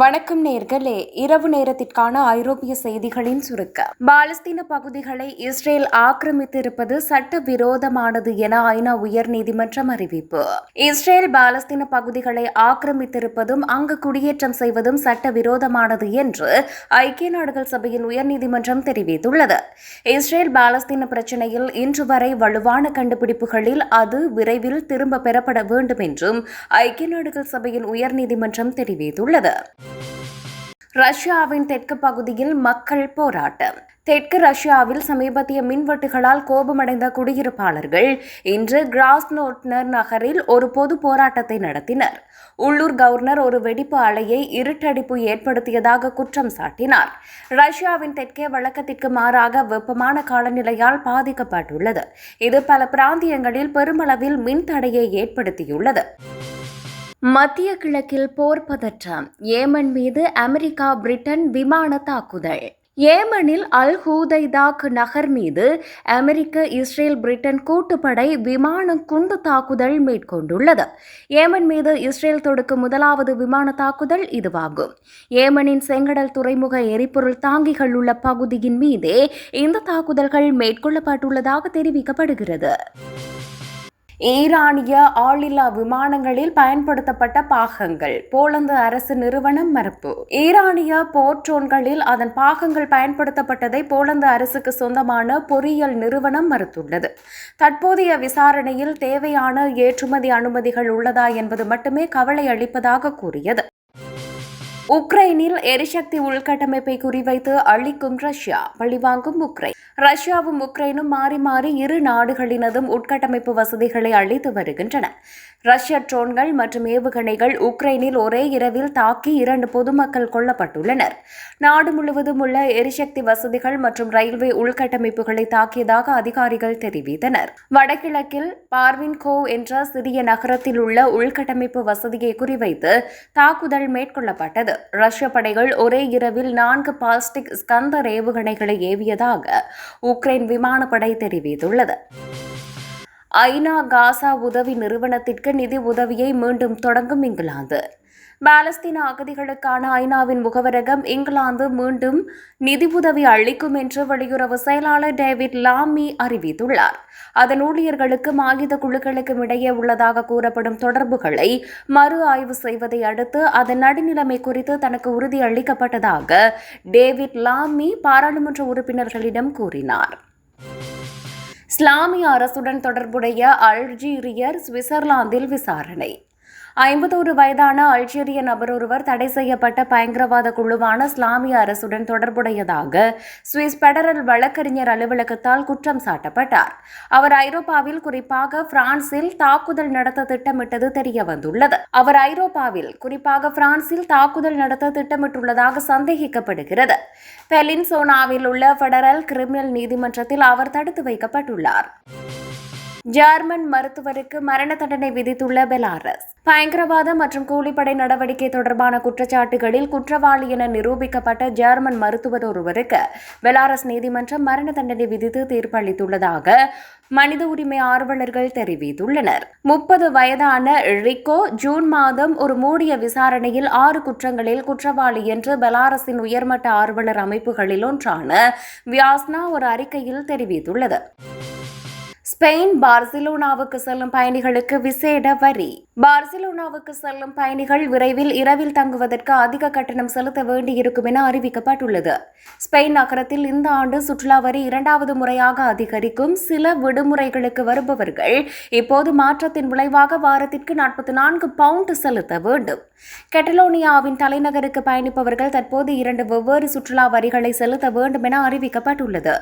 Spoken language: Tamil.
வணக்கம் நேர்களே. இரவு நேரத்திற்கான ஐரோப்பிய செய்திகளின் சுருக்க. பாலஸ்தீன பகுதிகளை இஸ்ரேல் ஆக்கிரமித்திருப்பது சட்டவிரோதமானது என ஐநா உயர்நீதிமன்றம் அறிவிப்பு. இஸ்ரேல் பாலஸ்தீன பகுதிகளை ஆக்கிரமித்திருப்பதும் அங்கு குடியேற்றம் செய்வதும் சட்டவிரோதமானது என்று ஐக்கிய நாடுகள் சபையின் உயர்நீதிமன்றம் தெரிவித்துள்ளது. இஸ்ரேல் பாலஸ்தீன பிரச்சினையில் இன்று வரை வலுவான கண்டுபிடிப்புகளில் அது விரைவில் திரும்ப பெறப்பட வேண்டும் என்றும் ஐக்கிய நாடுகள் சபையின் உயர்நீதிமன்றம் தெரிவித்துள்ளது. ரஷ்யாவின் தெற்கு பகுதியில் மக்கள் போராட்டம். தெற்கு ரஷ்யாவில் சமீபத்திய மின்வெட்டுகளால் கோபமடைந்த குடியிருப்பாளர்கள் இன்று கிராஸ்னோட்னர் நகரில் ஒரு பொது போராட்டத்தை நடத்தினர். உள்ளூர் கவர்னர் ஒரு வெடிப்பு அலையை இருட்டடிப்பு ஏற்படுத்தியதாக குற்றம் சாட்டினார். ரஷ்யாவின் தெற்கே வழக்கத்திற்கு மாறாக வெப்பமான காலநிலையால் பாதிக்கப்பட்டுள்ளது. இது பல பிராந்தியங்களில் பெருமளவில் மின் தடையை ஏற்படுத்தியுள்ளது. மத்திய கிழக்கில் போர் பதற்றம். ஏமன் மீது அமெரிக்கா பிரிட்டன் விமான தாக்குதல். ஏமனில் அல் ஹூதைதாக் நகர் மீது அமெரிக்க இஸ்ரேல் பிரிட்டன் கூட்டுப்படை விமான குண்டு தாக்குதல் மேற்கொண்டுள்ளது. ஏமன் மீது இஸ்ரேல் தொடுக்கும் முதலாவது விமான தாக்குதல் இதுவாகும். ஏமனின் செங்கடல் துறைமுக எரிபொருள் தாங்கிகள் உள்ள பகுதியின் மீதே இந்த தாக்குதல்கள் மேற்கொள்ளப்பட்டுள்ளதாக தெரிவிக்கப்படுகிறது. ஈரானிய ஆளில்லா விமானங்களில் பயன்படுத்தப்பட்ட பாகங்கள். போலந்து அரசு நிறுவனம் மறுப்பு. ஈரானிய போர்ட்ரோன்களில் அதன் பாகங்கள் பயன்படுத்தப்பட்டதை போலந்து அரசுக்கு சொந்தமான பொறியியல் நிறுவனம் மறுத்துள்ளது. தற்போதைய விசாரணையில் தேவையான ஏற்றுமதி அனுமதிகள் உள்ளதா என்பது மட்டுமே கவலை அளிப்பதாக கூறியது. உக்ரைனில் எரிசக்தி உள்கட்டமைப்பை குறிவைத்து அளிக்கும் ரஷ்யா. பழிவாங்கும் உக்ரைன். ரஷ்யாவும் உக்ரைனும் மாறி மாறி இரு நாடுகளினதும் உட்கட்டமைப்பு வசதிகளை அளித்து வருகின்றன. ரஷ்ய ட்ரோன்கள் மற்றும் ஏவுகணைகள் உக்ரைனில் ஒரே இரவில் தாக்கி இரண்டு பொதுமக்கள் கொல்லப்பட்டுள்ளனர். நாடு முழுவதும் உள்ள எரிசக்தி வசதிகள் மற்றும் ரயில்வே உள்கட்டமைப்புகளை தாக்கியதாக அதிகாரிகள் தெரிவித்தனர். வடகிழக்கில் பார்வின்கோ என்ற சிறிய நகரத்தில் உள்ள உள்கட்டமைப்பு வசதியை குறிவைத்து தாக்குதல் மேற்கொள்ளப்பட்டது. ரஷ்ய படைகள் ஒரே இரவில் நான்கு பால்ஸ்டிக் ஸ்கந்தர் ஏவுகணைகளை ஏவியதாக உக்ரைன் விமானப்படை தெரிவித்துள்ளது. ஐநா காசா உதவி நிறுவனத்திற்கு நிதி உதவியை மீண்டும் தொடங்கும் இங்கிலாந்து. பாலஸ்தீன அகதிகளுக்கான ஐநாவின் முகவரகம் இங்கிலாந்து மீண்டும் நிதி உதவி அளிக்கும் என்று வெளியுறவு செயலாளர் டேவிட் லாமி அறிவித்துள்ளார். அதன் ஊழியர்களுக்கும் ஆயுத குழுக்களுக்கும் இடையே உள்ளதாக கூறப்படும் தொடர்புகளை மறு ஆய்வு செய்வதை அடுத்து அதன் நடுநிலைமை குறித்து தனக்கு உறுதி அளிக்கப்பட்டதாக டேவிட் லாமி பாராளுமன்ற உறுப்பினர்களிடம் கூறினார். இஸ்லாமிய அரசுடன் தொடர்புடைய அல்ஜீரியர் சுவிட்சர்லாந்தில் விசாரணை. ஐம்பத்தோரு வயதான அல்ஜீரிய நபர் ஒருவர் தடை செய்யப்பட்ட பயங்கரவாத குழுவான இஸ்லாமிய அரசுடன் தொடர்புடையதாக சுவிஸ் பெடரல் வழக்கறிஞர் அலுவலகத்தால் குற்றம் சாட்டப்பட்டார். அவர் ஐரோப்பாவில் குறிப்பாக பிரான்சில் தாக்குதல் நடத்த திட்டமிட்டது தெரிய வந்துள்ளது அவர் ஐரோப்பாவில் குறிப்பாக பிரான்சில் தாக்குதல் நடத்த திட்டமிட்டுள்ளதாக சந்தேகிக்கப்படுகிறது. பெலின்சோனாவில் உள்ள பெடரல் கிரிமினல் நீதிமன்றத்தில் அவர் தடுத்து வைக்கப்பட்டுள்ளார். ஜெர்மன் மருத்துவருக்கு மரண தண்டனை விதித்துள்ள பெலாரஸ். பயங்கரவாத மற்றும் கூலிப்படை நடவடிக்கை தொடர்பான குற்றச்சாட்டுகளில் குற்றவாளி என நிரூபிக்கப்பட்ட ஜெர்மன் மருத்துவர் ஒருவருக்கு பெலாரஸ் நீதிமன்றம் மரண தண்டனை விதித்து தீர்ப்பளித்துள்ளதாக மனித உரிமை ஆர்வலர்கள் தெரிவித்துள்ளனர். முப்பது வயதான ரிக்கோ ஜூன் மாதம் ஒரு மூடிய விசாரணையில் ஆறு குற்றங்களில் குற்றவாளி என்று பெலாரஸின் உயர்மட்ட ஆர்வலர் அமைப்புகளில் ஒன்றான வியாஸ்னா ஒரு அறிக்கையில் தெரிவித்துள்ளது. ஸ்பெயின் பார்சிலோனாவுக்கு செல்லும் பயணிகளுக்கு விசேட வரி. பார்சிலோனாவுக்கு செல்லும் பயணிகள் விரைவில் இரவில் தங்குவதற்கு அதிக கட்டணம் செலுத்த வேண்டியிருக்கும் என அறிவிக்கப்பட்டுள்ளது. ஸ்பெயின் நகரத்தில் இந்த ஆண்டு சுற்றுலா வரி இரண்டாவது முறையாக அதிகரிக்கும். சில விடுமுறைகளுக்கு வருபவர்கள் இப்போது மாற்றத்தின் விளைவாக வாரத்திற்கு நாற்பத்தி நான்கு பவுண்ட் செலுத்த வேண்டும். கெட்டலோனியாவின் தலைநகருக்கு பயணிப்பவர்கள் தற்போது இரண்டு வெவ்வேறு சுற்றுலா வரிகளை செலுத்த வேண்டும் என அறிவிக்கப்பட்டுள்ளது.